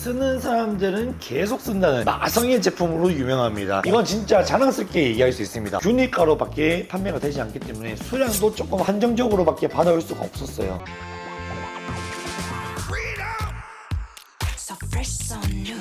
쓰는 사람들은 계속 쓴다는 마성의 제품으로 유명합니다. 이건 진짜 자랑스럽게 얘기할 수 있습니다. 유니가로밖에 판매가 되지 않기 때문에 수량도 조금 한정적으로밖에 받아올 수가 없었어요. So fresh, so new.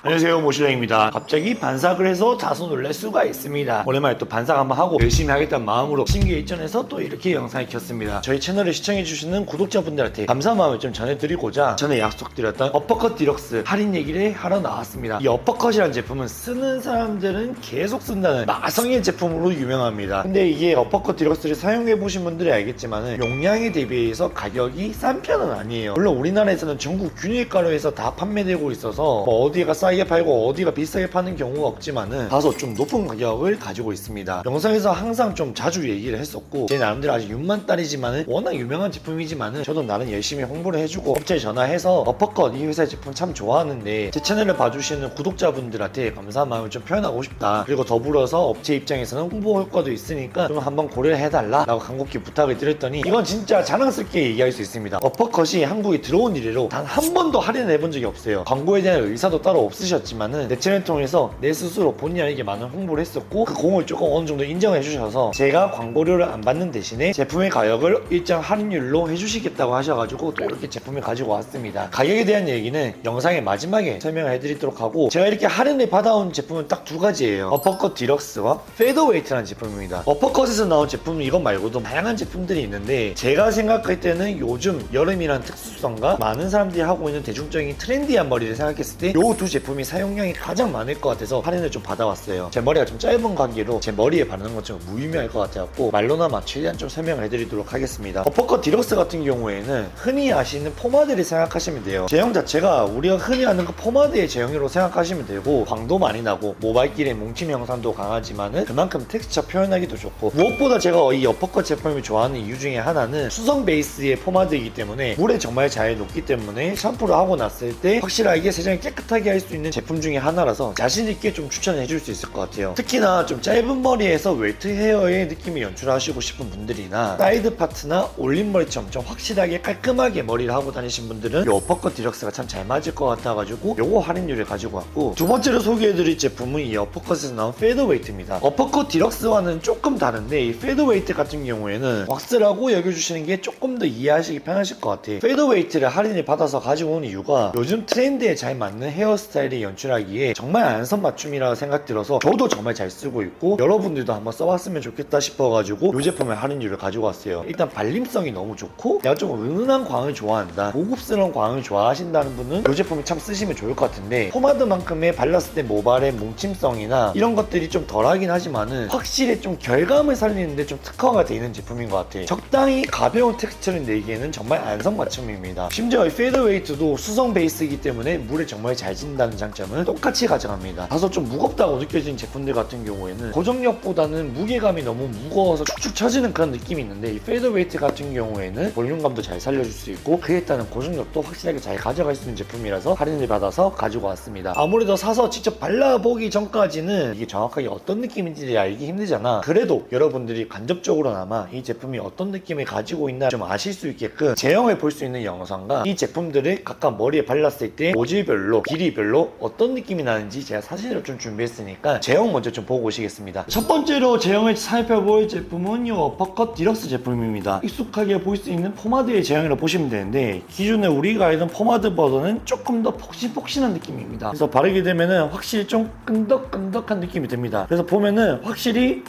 안녕하세요 모실랭입니다. 갑자기 반삭을 해서 다소 놀랄 수가 있습니다. 오랜만에 또 반삭 한번 하고 열심히 하겠다는 마음으로 신기에 입전해서 또 이렇게 영상을 켰습니다. 저희 채널을 시청해주시는 구독자분들한테 감사 마음을 좀 전해드리고자 전에 약속드렸던 어퍼컷 디럭스 할인 얘기를 하러 나왔습니다. 이 어퍼컷이라는 제품은 쓰는 사람들은 계속 쓴다는 마성의 제품으로 유명합니다. 근데 이게 어퍼컷 디럭스를 사용해보신 분들이 알겠지만 용량에 대비해서 가격이 싼 편은 아니에요. 물론 우리나라에서는 전국 균일가로에서 다 판매되고 있어서 뭐 어디가 싸게 팔고 어디가 비싸게 파는 경우가 없지만은 다소 좀 높은 가격을 가지고 있습니다. 영상에서 항상 좀 자주 얘기를 했었고 제 나름대로 아직 6만 달이지만은 워낙 유명한 제품이지만은 저도 나름 열심히 홍보를 해주고 업체에 전화해서 어퍼컷 이 회사의 제품 참 좋아하는데 제 채널을 봐주시는 구독자분들한테 감사한 마음을 좀 표현하고 싶다. 그리고 더불어서 업체 입장에서는 홍보 효과도 있으니까 좀 한번 고려해달라 라고 간곡히 부탁을 드렸더니 이건 진짜 자랑스럽게 얘기할 수 있습니다. 어퍼컷이 한국에 들어온 이래로 단 한 번도 할인해 본 적이 없어요. 광고에 대한 의사도 따로 없 으셨지만은 내 채널 통해서 내 스스로 본의 아니게 많은 홍보를 했었고 그 공을 조금 어느 정도 인정해 주셔서 제가 광고료를 안 받는 대신에 제품의 가격을 일정 할인율로 해주시겠다고 하셔가지고 또 이렇게 제품을 가지고 왔습니다. 가격에 대한 얘기는 영상의 마지막에 설명을 해드리도록 하고 제가 이렇게 할인을 받아온 제품은 딱 두 가지예요. 어퍼컷 디럭스와 페더웨이트라는 제품입니다. 어퍼컷에서 나온 제품 이것 말고도 다양한 제품들이 있는데 제가 생각할 때는 요즘 여름이란 특수성과 많은 사람들이 하고 있는 대중적인 트렌디한 머리를 생각했을 때요두 제품 이 사용량이 가장 많을 것 같아서 할인을 좀 받아왔어요. 제 머리가 좀 짧은 관계로 제 머리에 바르는 건 좀 무의미할 것 같아갖고 말로나마 최대한 좀 설명을 해드리도록 하겠습니다. 어퍼컷 디럭스 같은 경우에는 흔히 아시는 포마드를 생각하시면 돼요. 제형 자체가 우리가 흔히 아는 그 포마드의 제형으로 생각하시면 되고 광도 많이 나고 모발길의 뭉침 형상도 강하지만은 그만큼 텍스처 표현하기도 좋고 무엇보다 제가 이 어퍼컷 제품을 좋아하는 이유 중에 하나는 수성 베이스의 포마드이기 때문에 물에 정말 잘 녹기 때문에 샴푸를 하고 났을 때 확실하게 세정을 깨끗하게 할 수 있는 제품 중에 하나라서 자신 있게 좀 추천해 줄 수 있을 것 같아요. 특히나 좀 짧은 머리에서 웨이트 헤어의 느낌을 연출하시고 싶은 분들이나 사이드 파트나 올린 머리처럼 좀 확실하게 깔끔하게 머리를 하고 다니신 분들은 이 어퍼컷 디럭스가 참 잘 맞을 것 같아가지고 요거 할인율을 가지고 왔고 두 번째로 소개해드릴 제품은 이 어퍼컷에서 나온 페더웨이트입니다. 어퍼컷 디럭스와는 조금 다른데 이 페더웨이트 같은 경우에는 왁스라고 여겨주시는 게 조금 더 이해하시기 편하실 것 같아요. 페더웨이트를 할인을 받아서 가지고 온 이유가 요즘 트렌드에 잘 맞는 헤어스타일 을 연출하기에 정말 안선 맞춤이라 생각 들어서 저도 정말 잘 쓰고 있고 여러분들도 한번 써봤으면 좋겠다 싶어가지고 이 제품의 할인율을 가지고 왔어요. 일단 발림성이 너무 좋고 내가 좀 은은한 광을 좋아한다 고급스러운 광을 좋아하신다는 분은 이 제품을 참 쓰시면 좋을 것 같은데 포마드만큼의 발랐을 때 모발의 뭉침성이나 이런 것들이 좀 덜하긴 하지만은 확실히 좀 결감을 살리는데 좀 특화가 되어 있는 제품인 것 같아요. 적당히 가벼운 텍스처를 내기에는 정말 안성맞춤입니다. 심지어 이 페더웨이트도 수성 베이스이기 때문에 물에 정말 잘 진다는 장점은 똑같이 가져갑니다. 다소 좀 무겁다고 느껴지는 제품들 같은 경우에는 고정력보다는 무게감이 너무 무거워서 축축 처지는 그런 느낌이 있는데 이 페더웨이트 같은 경우에는 볼륨감도 잘 살려줄 수 있고 그에 따른 고정력도 확실하게 잘 가져갈 수 있는 제품이라서 할인을 받아서 가지고 왔습니다. 아무래도 사서 직접 발라보기 전까지는 이게 정확하게 어떤 느낌인지 알기 힘들잖아. 그래도 여러분들이 간접적으로나마 이 제품이 어떤 느낌을 가지고 있나 좀 아실 수 있게끔 제형을 볼 수 있는 영상과 이 제품들을 각각 머리에 발랐을 때 모질별로 길이별로 어떤 느낌이 나는지 제가 사진을 좀 준비했으니까 제형 먼저 좀 보고 오시겠습니다. 첫 번째로 제형을 살펴볼 제품은 이 어퍼컷 디럭스 제품입니다. 익숙하게 볼 수 있는 포마드의 제형이라고 보시면 되는데 기존에 우리가 알던 포마드 버전은 조금 더 폭신폭신한 느낌입니다. 그래서 바르게 되면은 확실히 좀 끈덕끈덕한 느낌이 듭니다. 그래서 보면은 확실히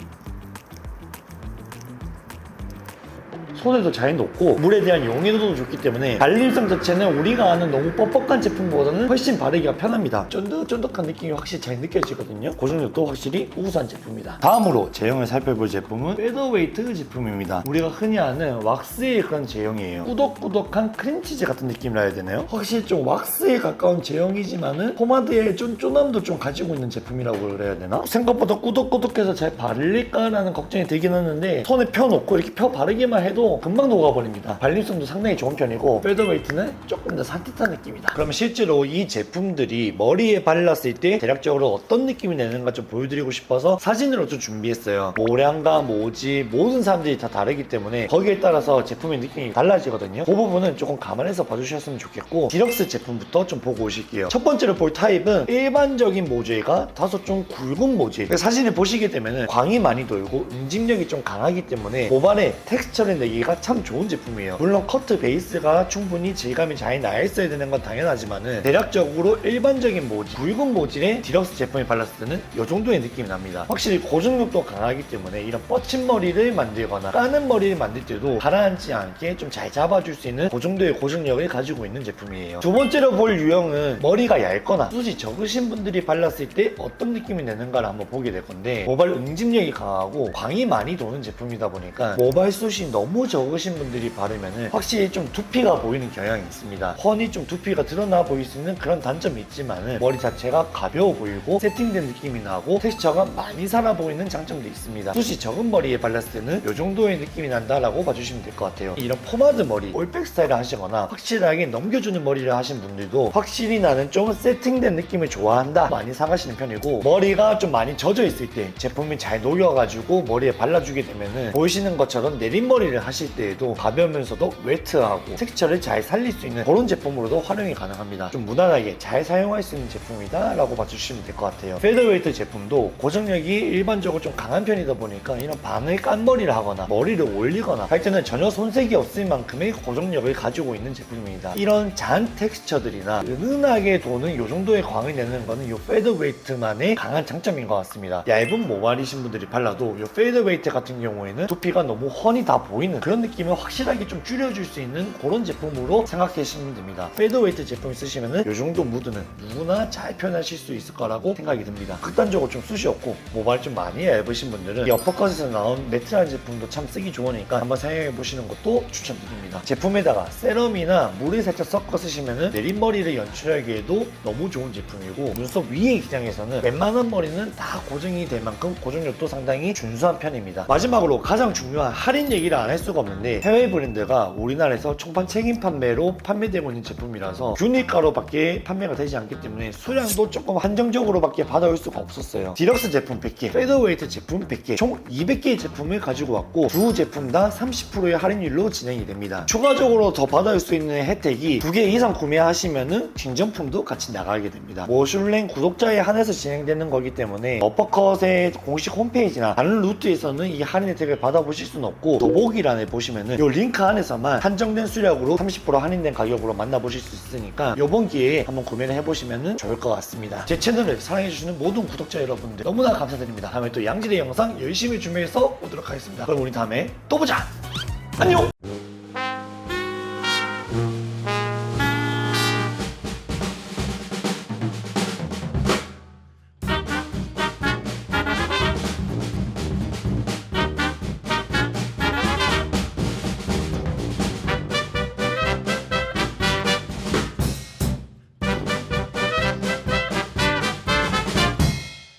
손에도 잘 녹고 물에 대한 용해도도 좋기 때문에 발림성 자체는 우리가 아는 너무 뻑뻑한 제품보다는 훨씬 바르기가 편합니다. 쫀득쫀득한 느낌이 확실히 잘 느껴지거든요. 고정력도 확실히 우수한 제품입니다. 다음으로 제형을 살펴볼 제품은 페더웨이트 제품입니다. 우리가 흔히 아는 왁스의 그런 제형이에요. 꾸덕꾸덕한 크림치즈 같은 느낌이라 해야 되나요? 확실히 좀 왁스에 가까운 제형이지만은 포마드의 쫀쫀함도 좀 가지고 있는 제품이라고 그래야 되나? 생각보다 꾸덕꾸덕해서 잘 바를릴까라는 걱정이 되긴 하는데 손에 펴놓고 이렇게 펴 바르기만 해도 금방 녹아버립니다. 발림성도 상당히 좋은 편이고 페더웨이트는 조금 더 산뜻한 느낌이다. 그러면 실제로 이 제품들이 머리에 발랐을 때 대략적으로 어떤 느낌이 내는가 좀 보여드리고 싶어서 사진으로 좀 준비했어요. 모량과 모지 모든 사람들이 다 다르기 때문에 거기에 따라서 제품의 느낌이 달라지거든요. 그 부분은 조금 감안해서 봐주셨으면 좋겠고 디럭스 제품부터 좀 보고 오실게요. 첫 번째로 볼 타입은 일반적인 모재가 다소 좀 굵은 모재. 사진을 보시게 되면 광이 많이 돌고 응집력이 좀 강하기 때문에 모발의 텍스처를 내기 가 참 좋은 제품이에요. 물론 커트 베이스가 충분히 질감이 잘 나 있어야 되는 건 당연하지만은 대략적으로 일반적인 모질, 굵은 모질에 디럭스 제품이 발랐을 때는 이 정도의 느낌이 납니다. 확실히 고정력도 강하기 때문에 이런 뻗친 머리를 만들거나 까는 머리를 만들 때도 가라앉지 않게 좀 잘 잡아줄 수 있는 그 정도의 고정력을 가지고 있는 제품이에요. 두 번째로 볼 유형은 머리가 얇거나 숱이 적으신 분들이 발랐을 때 어떤 느낌이 내는가를 한번 보게 될 건데 모발 응집력이 강하고 광이 많이 도는 제품이다 보니까 모발 숱이 너무 적으신 분들이 바르면은 확실히 좀 두피가 보이는 경향이 있습니다. 훤히 좀 두피가 드러나 보일 수 있는 그런 단점이 있지만은 머리 자체가 가벼워 보이고 세팅된 느낌이 나고 텍스처가 많이 살아 보이는 장점도 있습니다. 숱이 적은 머리에 발랐을 때는 이 정도의 느낌이 난다라고 봐주시면 될 것 같아요. 이런 포마드 머리, 올백 스타일을 하시거나 확실하게 넘겨주는 머리를 하신 분들도 확실히 나는 좀 세팅된 느낌을 좋아한다 많이 사가시는 편이고 머리가 좀 많이 젖어 있을 때 제품이 잘 녹여가지고 머리에 발라주게 되면은 보이시는 것처럼 내린 머리를 하실 때에도 가벼우면서도 웨트하고 텍스처를 잘 살릴 수 있는 그런 제품으로도 활용이 가능합니다. 좀 무난하게 잘 사용할 수 있는 제품이다 라고 봐주시면 될 것 같아요. 페더웨이트 제품도 고정력이 일반적으로 좀 강한 편이다 보니까 이런 바늘 깐 머리를 하거나 머리를 올리거나 할 때는 전혀 손색이 없을 만큼의 고정력을 가지고 있는 제품입니다. 이런 잔 텍스처들이나 은은하게 도는 이 정도의 광을 내는 거는 이 페더웨이트만의 강한 장점인 것 같습니다. 얇은 모발이신 분들이 발라도 이 페더웨이트 같은 경우에는 두피가 너무 훤히 다 보이는 그런 느낌을 확실하게 좀 줄여줄 수 있는 그런 제품으로 생각하시면 됩니다. 페더웨이트 제품 쓰시면은 이 정도 무드는 누구나 잘 표현하실 수 있을 거라고 생각이 듭니다. 극단적으로 좀 숱이 없고 모발 좀 많이 얇으신 분들은 이 어퍼컷에서 나온 매트라는 제품도 참 쓰기 좋으니까 한번 사용해 보시는 것도 추천드립니다. 제품에다가 세럼이나 물을 살짝 섞어 쓰시면은 내린머리를 연출하기에도 너무 좋은 제품이고 눈썹 위의 기장에서는 웬만한 머리는 다 고정이 될 만큼 고정력도 상당히 준수한 편입니다. 마지막으로 가장 중요한 할인 얘기를 안할 수가 없는데 해외 브랜드가 우리나라에서 총판 책임 판매로 판매되고 있는 제품이라서 균일가로밖에 판매가 되지 않기 때문에 수량도 조금 한정적으로밖에 받아올 수가 없었어요. 디럭스 제품 100개, 페더웨이트 제품 100개, 총 200개의 제품을 가지고 왔고 두 제품 다 30%의 할인율로 진행이 됩니다. 추가적으로 더 받아올 수 있는 혜택이 두 개 이상 구매하시면은 증정품도 같이 나가게 됩니다. 모슐랭 구독자에 한해서 진행되는 거기 때문에 어퍼컷의 공식 홈페이지나 다른 루트에서는 이 할인 혜택을 받아보실 수는 없고 더 보기란에 보시면은 이 링크 안에서만 한정된 수량으로 30% 할인된 가격으로 만나보실 수 있으니까 이번 기회에 한번 구매를 해보시면 좋을 것 같습니다. 제 채널을 사랑해주시는 모든 구독자 여러분들 너무나 감사드립니다. 다음에 또 양질의 영상 열심히 준비해서 오도록 하겠습니다. 그럼 우리 다음에 또 보자! 안녕!